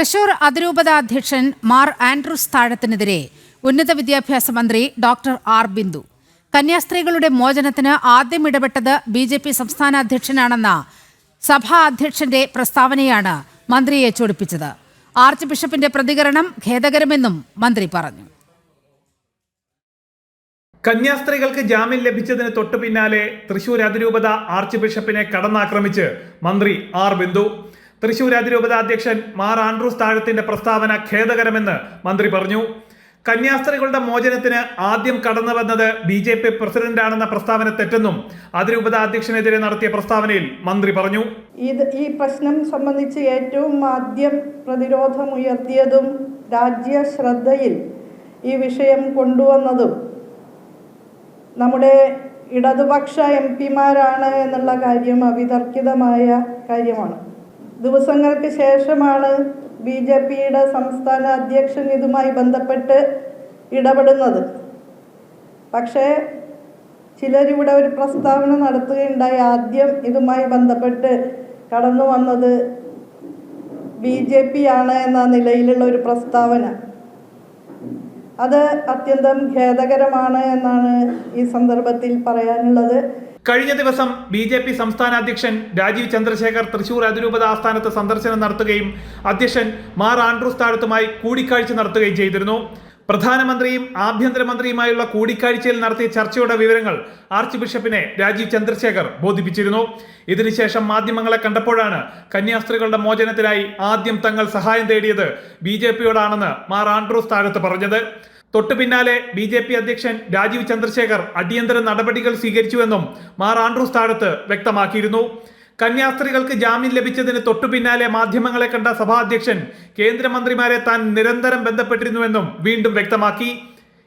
തൃശൂർ അതിരൂപത അധ്യക്ഷൻ മാർ ആൻഡ്രൂസ് താഴത്തിനെതിരെ ഉന്നത വിദ്യാഭ്യാസ മന്ത്രി ഡോക്ടർ ആർ ബിന്ദു. കന്യാസ്ത്രീകളുടെ മോചനത്തിന് ആദ്യം ഇടപെട്ടത് ബി ജെ പി സംസ്ഥാന അധ്യക്ഷനാണെന്ന സഭാ അധ്യക്ഷന്റെ പ്രസ്താവനയാണ് മന്ത്രിയെ ചൊടിപ്പിച്ചത്. ആർച്ച് ബിഷപ്പിന്റെ പ്രതികരണം ഖേദകരമെന്നും മന്ത്രി പറഞ്ഞു. കന്യാസ്ത്രീകൾക്ക് ജാമ്യം ലഭിച്ചതിന് തൊട്ടു പിന്നാലെ തൃശൂർ അതിരൂപത ആർച്ച് ബിഷപ്പിനെ കടന്നാക്രമിച്ച് മന്ത്രി ആർ ബിന്ദു. തൃശൂർ അതിരൂപത അധ്യക്ഷൻ മാർ ആൻഡ്രൂസ് താഴത്തിന്റെ പ്രസ്താവന ഖേദകരമെന്ന് മന്ത്രി പറഞ്ഞു. കന്യാസ്ത്രീകളുടെ മോചനത്തിന് ആദ്യം കടന്നു വന്നത് ബി ജെ പി പ്രസിഡന്റാണെന്ന പ്രസ്താവന തെറ്റെന്നും അതിരൂപത അധ്യക്ഷനെതിരെ നടത്തിയ പ്രസ്താവനയിൽ മന്ത്രി പറഞ്ഞു. ഇത് ഈ പ്രശ്നം സംബന്ധിച്ച് ഏറ്റവും ആദ്യം പ്രതിരോധമുയർത്തിയതും രാജ്യ ശ്രദ്ധയിൽ ഈ വിഷയം കൊണ്ടുവന്നതും നമ്മുടെ ഇടതുപക്ഷ എം പിമാരാണ് എന്നുള്ള കാര്യം അവിതർക്കിതമായ കാര്യമാണ്. ദിവസങ്ങൾക്ക് ശേഷമാണ് ബി ജെ പിയുടെ സംസ്ഥാന അധ്യക്ഷൻ ഇതുമായി ബന്ധപ്പെട്ട് ഇടപെടുന്നത്. പക്ഷേ ചിലരിവിടെ ഒരു പ്രസ്താവന നടത്തുകയുണ്ടായി. ആദ്യം ഇതുമായി ബന്ധപ്പെട്ട് കടന്നു വന്നത് ബി ജെ പി ആണ് എന്ന നിലയിലുള്ള ഒരു പ്രസ്താവന. അത് അത്യന്തം ഖേദകരമാണ് എന്നാണ് ഈ സന്ദർഭത്തിൽ പറയാനുള്ളത്. കഴിഞ്ഞ ദിവസം ബി ജെ പി സംസ്ഥാന അധ്യക്ഷൻ രാജീവ് ചന്ദ്രശേഖർ തൃശൂർ അതിരൂപത ആസ്ഥാനത്ത് സന്ദർശനം നടത്തുകയും അധ്യക്ഷൻ മാർ ആൻഡ്രൂസ് താഴത്തുമായി കൂടിക്കാഴ്ച നടത്തുകയും ചെയ്തിരുന്നു. പ്രധാനമന്ത്രിയും ആഭ്യന്തരമന്ത്രിയുമായുള്ള കൂടിക്കാഴ്ചയിൽ നടത്തിയ ചർച്ചയുടെ വിവരങ്ങൾ ആർച്ച് ബിഷപ്പിനെ രാജീവ് ചന്ദ്രശേഖർ ബോധിപ്പിച്ചിരുന്നു. ഇതിനുശേഷം മാധ്യമങ്ങളെ കണ്ടപ്പോഴാണ് കന്യാസ്ത്രീകളുടെ മോചനത്തിനായി ആദ്യം തങ്ങൾ സഹായം തേടിയത് ബി ജെ പിയോടാണെന്ന് മാർ ആൻഡ്രൂസ് താഴത്ത് പറഞ്ഞത്. തൊട്ടു പിന്നാലെ ബി ജെ പി അധ്യക്ഷൻ രാജീവ് ചന്ദ്രശേഖർ അടിയന്തര നടപടികൾ സ്വീകരിച്ചുവെന്നും മാർ ആൻഡ്രൂസ് താഴത്ത് വ്യക്തമാക്കിയിരുന്നു. കന്യാസ്ത്രീകൾക്ക് ജാമ്യം ലഭിച്ചതിന് തൊട്ടു പിന്നാലെ മാധ്യമങ്ങളെ കണ്ട സഭാധ്യക്ഷൻ കേന്ദ്രമന്ത്രിമാരെ താൻ നിരന്തരം ബന്ധപ്പെട്ടിരുന്നുവെന്നും വീണ്ടും വ്യക്തമാക്കി.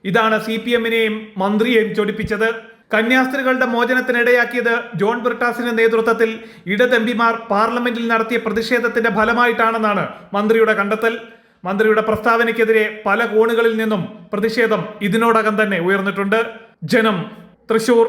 ഇതാണ് സി പി എമ്മിനെയും മന്ത്രിയെയും ചൊടിപ്പിച്ചത്. കന്യാസ്ത്രീകളുടെ മോചനത്തിനിടയാക്കിയത് ജോൺ ബ്രിട്ടാസിന്റെ നേതൃത്വത്തിൽ ഇടതെമ്പിമാർ പാർലമെന്റിൽ നടത്തിയ പ്രതിഷേധത്തിന്റെ ഫലമായിട്ടാണെന്നാണ് മന്ത്രിയുടെ കണ്ടെത്തൽ. മന്ത്രിയുടെ പ്രസ്താവനയ്ക്കെതിരെ പല കോണുകളിൽ നിന്നും പ്രതിഷേധം ഇതിനോടകം തന്നെ ഉയർന്നിട്ടുണ്ട്. ജനം തൃശൂർ